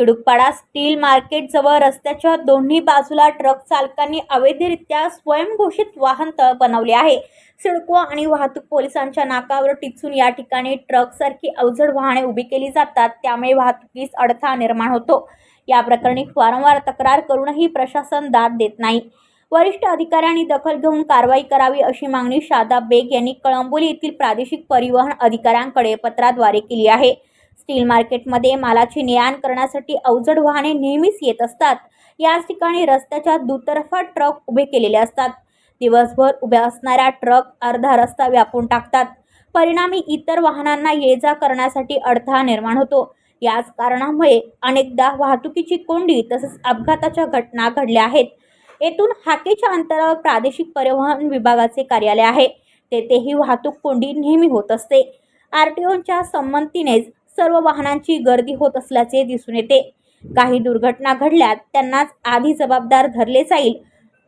खेडूकपाडा steel market जवळ रस्त्याच्या दोन्ही बाजूला ट्रक चालकांनी अवैधरित्या स्वयंघोषित वाहन तळ बनवले आहे. सिडको आणि वाहतूक पोलिसांच्या नाकावर टिचून या ठिकाणी ट्रकसारखी अवजड वाहने उभी केली जातात त्यामुळे वाहतुकीस अडथळा निर्माण होतो. या प्रकरणी वारंवार तक्रार करूनही प्रशासन दाद देत नाही. वरिष्ठ अधिकाऱ्यांनी दखल घेऊन कारवाई करावी अशी मागणी शादा बेग यांनी कळंबोली येथील प्रादेशिक परिवहन अधिकाऱ्यांकडे पत्राद्वारे केली आहे. स्टील मार्केटमध्ये मालाची ने आण करण्यासाठी अवजड वाहने नेहमीच येत असतात. याच ठिकाणी रस्त्याच्या दुतर्फा ट्रक उभे केलेले असतात. दिवसभर उभ्या असणाऱ्या ट्रक अर्धा रस्ता व्यापून टाकतात. परिणामी इतर वाहनांना ये जा करण्यासाठी अडथळा निर्माण होतो. याच कारणामुळे अनेकदा वाहतुकीची कोंडी तसेच अपघाताच्या घटना घडल्या आहेत. येथून हाकेच्या अंतरावर प्रादेशिक परिवहन विभागाचे कार्यालय आहे. तेथेही वाहतूक कोंडी नेहमी होत असते. आर टी ओच्या संमतीनेच सर्व वाहनांची गर्दी होत असल्याचे दिसून येते. काही दुर्घटना घडल्यात त्यांनाच आधी जबाबदार धरले जाईल.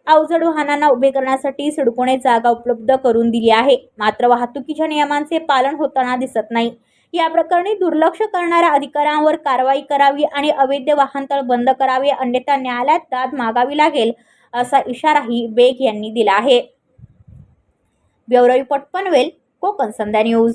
अवजड वाहनांना उभे करण्यासाठी सिडकोने जागा उपलब्ध करून दिली आहे. मात्र वाहतुकीच्या नियमांचे पालन होताना दिसत नाही. या प्रकरणी दुर्लक्ष करणाऱ्या अधिकाऱ्यांवर कारवाई करावी आणि अवैध वाहनतळ बंद करावे अन्यथा न्यायालयात दाद मागावी लागेल असा इशाराही बेग यांनी दिला आहे. Bureau report Panvel Konkan Sandhya news.